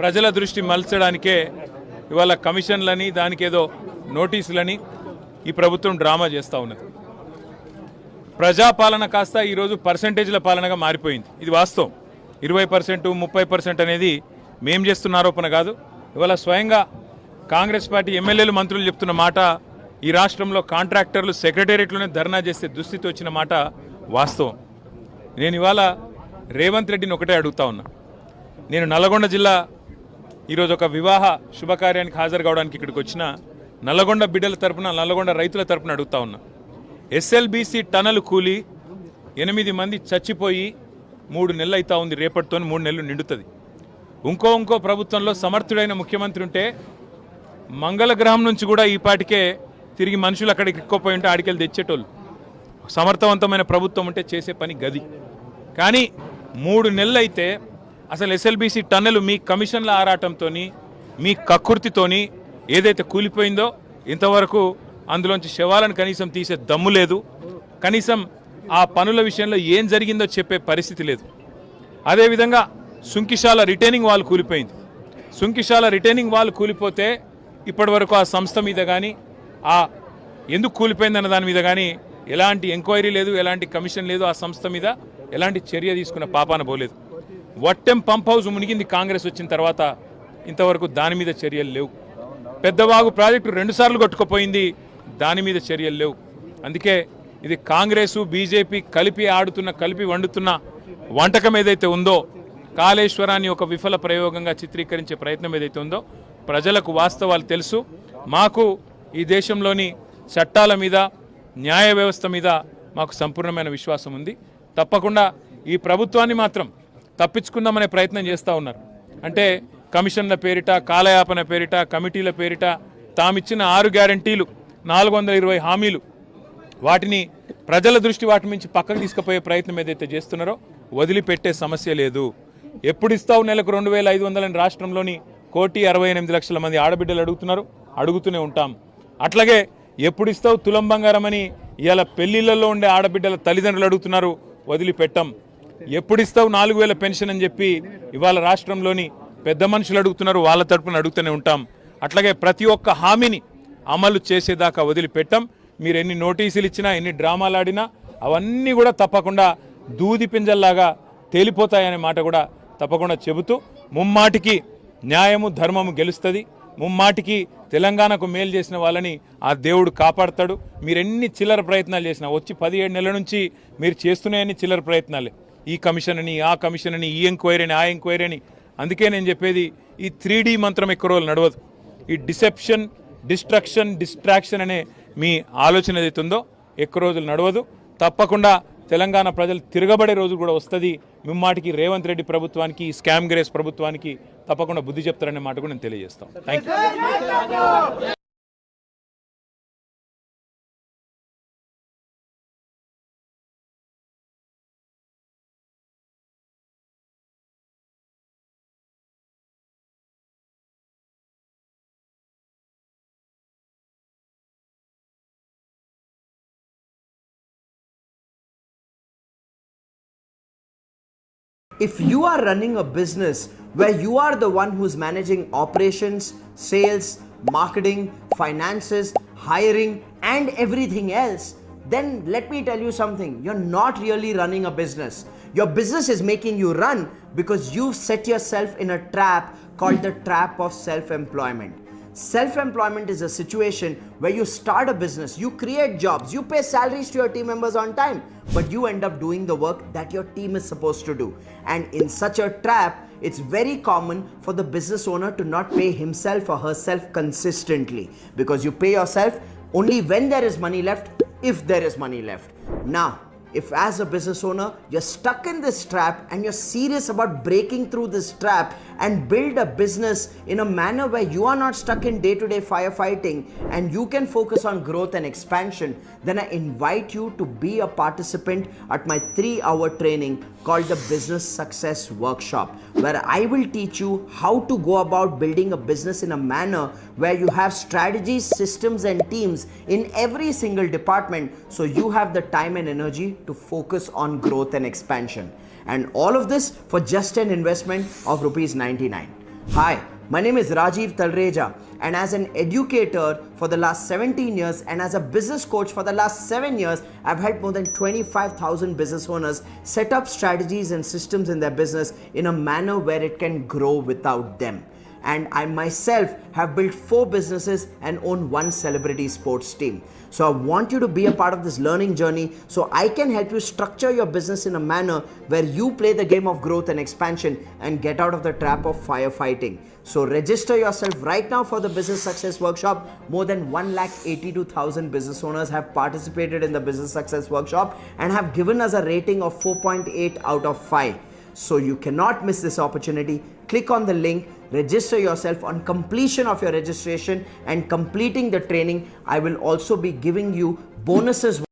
ప్రజల దృష్టి మలచడానికే ఇవాళ కమిషన్లని దానికి ఏదో నోటీసులని ఈ ప్రభుత్వం డ్రామా చేస్తూ ఉన్నది. ప్రజాపాలన కాస్త ఈరోజు పర్సంటేజ్ల పాలనగా మారిపోయింది. ఇది వాస్తవం. ఇరవై పర్సెంట్ ముప్పై పర్సెంట్ అనేది మేం చేస్తున్న ఆరోపణ కాదు. ఇవాళ స్వయంగా కాంగ్రెస్ పార్టీ ఎమ్మెల్యేలు మంత్రులు చెప్తున్న మాట ఈ రాష్ట్రంలో కాంట్రాక్టర్లు సెక్రటేరియట్లోనే ధర్నా చేసే దుస్థితి వచ్చిన మాట వాస్తవం. నేను ఇవాళ రేవంత్ రెడ్డిని ఒకటే అడుగుతా ఉన్నా. నేను నల్గొండ జిల్లా ఈరోజు ఒక వివాహ శుభకార్యానికి హాజరు కావడానికి ఇక్కడికి వచ్చిన నల్లగొండ బిడ్డల తరపున నల్లగొండ రైతుల తరపున అడుగుతా ఉన్నా. ఎస్ఎల్బీసీ టనల్ కూలి ఎనిమిది మంది చచ్చిపోయి మూడు నెలలు అవుతా ఉంది రేపటితో మూడు నెలలు నిండుతుంది. ఇంకో ఇంకో ప్రభుత్వంలో సమర్థుడైన ముఖ్యమంత్రి ఉంటే మంగళగ్రహం నుంచి కూడా ఈ పాటికే తిరిగి మనుషులు అక్కడికి ఎక్కువపోయి ఉంటే ఆడికెళ్ళి తెచ్చేటోళ్ళు. సమర్థవంతమైన ప్రభుత్వం ఉంటే చేసే పని గది. కానీ మూడు నెలలు అయితే అసలు ఎస్ఎల్బీసీ టన్నులు మీ కమిషన్ల ఆరాటంతో మీ కక్కుర్తితోని ఏదైతే కూలిపోయిందో ఇంతవరకు అందులోంచి శవాలను కనీసం తీసే దమ్ము లేదు. కనీసం ఆ పనుల విషయంలో ఏం జరిగిందో చెప్పే పరిస్థితి లేదు. అదేవిధంగా సుంకిశాల రిటైనింగ్ వాల్ కూలిపోయింది. సుంకిశాల రిటైనింగ్ వాల్ కూలిపోతే ఇప్పటివరకు ఆ సంస్థ మీద కానీ ఆ ఎందుకు కూలిపోయిందన్న దాని మీద కానీ ఎలాంటి ఎంక్వైరీ లేదు ఎలాంటి కమిషన్ లేదు ఆ సంస్థ మీద ఎలాంటి చర్య తీసుకున్న పాపాన పోలేదు. వట్టెం పంప్ హౌస్ మునిగింది కాంగ్రెస్ వచ్చిన తర్వాత ఇంతవరకు దాని మీద చర్యలు లేవు. పెద్దవాగు ప్రాజెక్టు రెండుసార్లు కొట్టుకుపోయింది దాని మీద చర్యలు లేవు. అందుకే ఇది కాంగ్రెసు బీజేపీ కలిపి ఆడుతున్న కలిపి వండుతున్న వంటకం ఏదైతే ఉందో కాళేశ్వరాన్ని ఒక విఫల ప్రయోగంగా చిత్రీకరించే ప్రయత్నం ఏదైతే ఉందో ప్రజలకు వాస్తవాలు తెలుసు. మాకు ఈ దేశంలోని చట్టాల మీద న్యాయ వ్యవస్థ మీద మాకు సంపూర్ణమైన విశ్వాసం ఉంది. తప్పకుండా ఈ ప్రభుత్వాన్ని మాత్రం తప్పించుకుందామనే ప్రయత్నం చేస్తూ ఉన్నారు. అంటే కమిషన్ల పేరిట కాలయాపన పేరిట కమిటీల పేరిట తామిచ్చిన ఆరు గ్యారంటీలు నాలుగు వందల ఇరవై హామీలు వాటిని ప్రజల దృష్టి వాటి నుంచి పక్కకు తీసుకుపోయే ప్రయత్నం ఏదైతే చేస్తున్నారో వదిలిపెట్టే సమస్య లేదు. ఎప్పుడు ఇస్తావు నెలకు రెండు వేల ఐదు వందలని రాష్ట్రంలోని కోటి అరవై ఎనిమిది లక్షల మంది ఆడబిడ్డలు అడుగుతున్నారు అడుగుతూనే ఉంటాం. అట్లాగే ఎప్పుడు ఇస్తావు తులం బంగారం అని ఇవాళ పెళ్ళిళ్ళలో ఉండే ఆడబిడ్డల తల్లిదండ్రులు అడుగుతున్నారు వదిలిపెట్టం. ఎప్పుడు ఇస్తావు నాలుగు వేల పెన్షన్ అని చెప్పి ఇవాళ రాష్ట్రంలోని పెద్ద మనుషులు అడుగుతున్నారు వాళ్ళ తరపున అడుగుతూనే ఉంటాం. అట్లాగే ప్రతి ఒక్క హామీని అమలు చేసేదాకా వదిలిపెట్టం. మీరు ఎన్ని నోటీసులు ఇచ్చినా ఎన్ని డ్రామాలు ఆడినా అవన్నీ కూడా తప్పకుండా దూది పింజల్లాగా తేలిపోతాయనే మాట కూడా తప్పకుండా చెబుతూ ముమ్మాటికి న్యాయము ధర్మము గెలుస్తుంది. ముమ్మాటికి తెలంగాణకు మేలు చేసిన వాళ్ళని ఆ దేవుడు కాపాడతాడు. మీరు ఎన్ని చిల్లర ప్రయత్నాలు చేసినా వచ్చి పదిహేడు నెలల నుంచి మీరు చేస్తున్నాయని చిల్లర ప్రయత్నాలే. ఈ కమిషన్ అని ఆ కమిషన్ అని ఈ ఎంక్వైరీ అని ఆ ఎంక్వైరీ అని అందుకే నేను చెప్పేది ఈ త్రీ మంత్రం ఎక్కువ రోజులు నడవదు. ఈ డిసెప్షన్ డిస్ట్రక్షన్ డిస్ట్రాక్షన్ అనే మీ ఆలోచన ఏదైతే ఉందో ఎక్కువ రోజులు నడవదు. తప్పకుండా తెలంగాణ ప్రజలు తిరగబడే రోజు కూడా వస్తుంది. మిమ్మాటికి రేవంత్ రెడ్డి ప్రభుత్వానికి ఈ స్కామ్ గ్రేస్ ప్రభుత్వానికి తప్పకుండా బుద్ధి చెప్తారనే మాట కూడా నేను తెలియజేస్తాను. Thank if you are running a business where you are the one who's managing operations, sales, marketing, finances, hiring, and everything else, then let me tell you something you're not really running a business. Your business is making you run because you've set yourself in a trap called the trap of self employment. Self employment is a situation where you start a business, you create jobs, you pay salaries to your team members on time, but you end up doing the work that your team is supposed to do. And in such a trap, it's very common for the business owner to not pay himself or herself consistently because you pay yourself only when there is money left, if there is money left. Now, if as a business owner you're stuck in this trap and you're serious about breaking through this trap and build a business in a manner where you are not stuck in day-to-day firefighting and you can focus on growth and expansion then i invite you to be a participant at my 3 hour training called the business success workshop where i will teach you how to go about building a business in a manner where you have strategies systems and teams in every single department so you have the time and energy to focus on growth and expansion. And all of this for just an investment of rupees 99. Hi, my name is Rajiv Talreja, and as an educator for the last 17 years and as a business coach for the last 7 years, I've helped more than 25,000 business owners set up strategies and systems in their business in a manner where it can grow without them. And I myself have built four businesses and own one celebrity sports team. So I want you to be a part of this learning journey so I can help you structure your business in a manner where you play the game of growth and expansion and get out of the trap of firefighting. So register yourself right now for the Business Success Workshop. More than 1,82,000 business owners have participated in the Business Success Workshop and have given us a rating of 4.8 out of 5. So you cannot miss this opportunity. Click on the link, register yourself on completion of your registration and completing the training. I will also be giving you bonuses